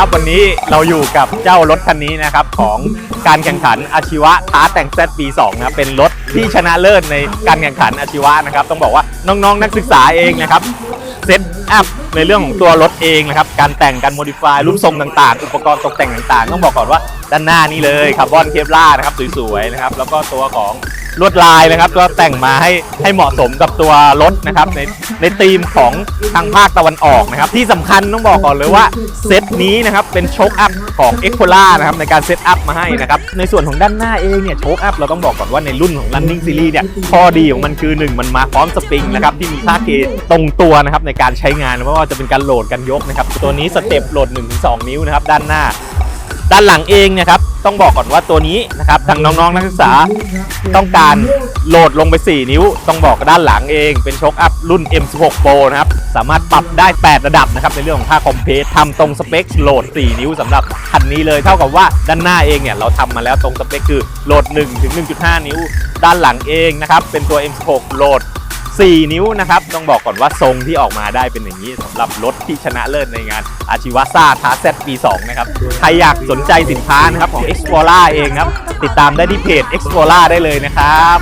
ับวันนี้เราอยู่กับเจ้ารถคันนี้นะครับ ของการแข่งขันอาชีวะท้าแต่งแซดปี2นะครับเป็นรถที่ชนะเลิศในการแข่งขันอาชีวะนะครับ ต้องบอกว่าน้องๆนักศึกษาเองนะครับเซตอัพ ในเรื่องของตัวรถเองนะครับ การแต่งการโมดิฟายรูปทรงต่างๆ อุปกรณ์ตกแต่งต่างๆ ต้องบอกก่อนว่าด้านหน้านี่เลยคาร์บอนเคปล่านะครับสวยๆนะครับ แล้วก็ตัวของลวดลายนะครับ ก็แต่งมาให้ให้เหมาะสมกับตัวรถนะครับในในธีมของทางภาคตะวันออกนะครับ ที่สำคัญต้องบอกก่อนเลยว่าเซตนี้นะครับเป็นโชคอัพของ e x p o l a นะครับในการเซตอัพมาให้นะครับในส่วนของด้านหน้าเองเนี่ยโชคอัพเราต้องบอกก่อนว่าในรุ่นของ Running Series เนี่ยข้อดีของมันคือ 1 มันมาพร้อมสปริงนะครับที่มีค่าเกตรงตัวนะครับในการใช้งานไม่ว่าจะเป็นการโหลดการยกนะครับ ตัวนี้สเต็ปโหลด 1-2 นิ้วนะครับ ด้านหน้า ด้านหลังเองเนะครับ ต้องบอกก่อนว่าตัวนี้นะครับทางน้องๆนักศึกษาต้องการโหลดลงไป 4 นิ้ว ต้องบอกด้านหลังเอง เป็นโชคอัพรุ่น M16 Pro นะครับ สามารถปรับได้ 8 ระดับนะครับ ในเรื่องของค่าคอมเพลตทำตรงสเปคโหลด 4 นิ้วสำหรับคันนี้เลย เท่ากับว่าด้านหน้าเองเนี่ยเราทำมาแล้วตรงสเปคคือโหลด1ถึง1.5 นิ้ว ด้านหลังเองนะครับเป็นตัว M16 โหลด 4 นิ้วนะครับ ต้องบอกก่อนว่าทรงที่ออกมาได้เป็นอย่างนี้สำหรับรถที่ชนะเลิศในงานอาชีวะซ่าท้าเซตปี2นะครับ ใครอยากสนใจสินค้านะครับของ Explorer เองครับ ติดตามได้ที่เพจ Explorer ได้เลยนะครับ